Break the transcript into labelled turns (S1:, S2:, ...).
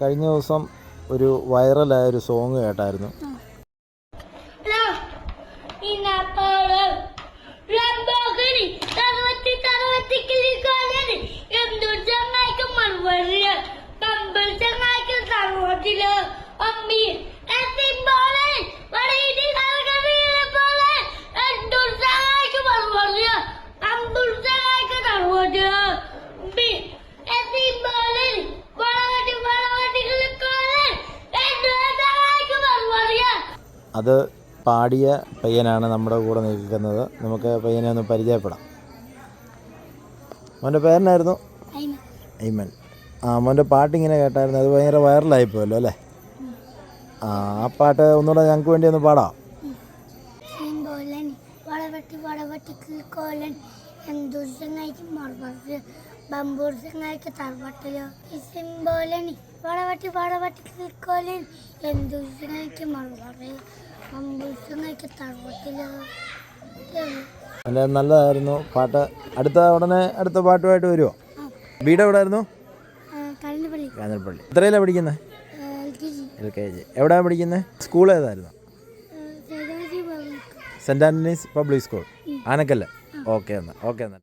S1: കഴിഞ്ഞ ദിവസം ഒരു വൈറലായ ഒരു സോങ് കേട്ടായിരുന്നു.
S2: അമ്മീ
S1: അത് പാടിയ പയ്യനാണ് നമ്മുടെ കൂടെ നിൽക്കുന്നത്. നമുക്ക് പയ്യനെ ഒന്ന് പരിചയപ്പെടാം. മോന്റെ പേരനായിരുന്നു ഐമൻ. ആ മോന്റെ പാട്ടിങ്ങനെ കേട്ടായിരുന്നു. അത് ഭയങ്കര വൈറലായി പോയല്ലോ അല്ലേ? ആ ആ പാട്ട് ഒന്നുകൂടെ ഞങ്ങൾക്ക് വേണ്ടി ഒന്ന് പാടാം.
S2: ബംബൂർ സിംഗ് ആയിട്ട് തറവട്ടിലോ? സിംബോലനി വളവട്ടി വളവട്ടി കിൽക്കോലൻ എന്തുസിനേക്ക് മറുപടി തറവട്ടിലോ
S1: നല്ല നല്ലതായിരുന്നു പാട്ട്. അടുത്ത ഉടനെ അടുത്ത പാട്ടുമായിട്ട് വരുമോ വീട് എവിടെ ആയിരുന്നു കാഞ്ഞിരപ്പള്ളി എത്രയിലാണ് പഠിക്കുന്നത്
S2: എൽ കെ ജി.
S1: എവിടെയാണ് പഠിക്കുന്നത് സ്കൂൾ ഏതായിരുന്നു? Saint Antony's public school. Anakkalla. Okay എന്നാൽ ഓക്കെ എന്നാൽ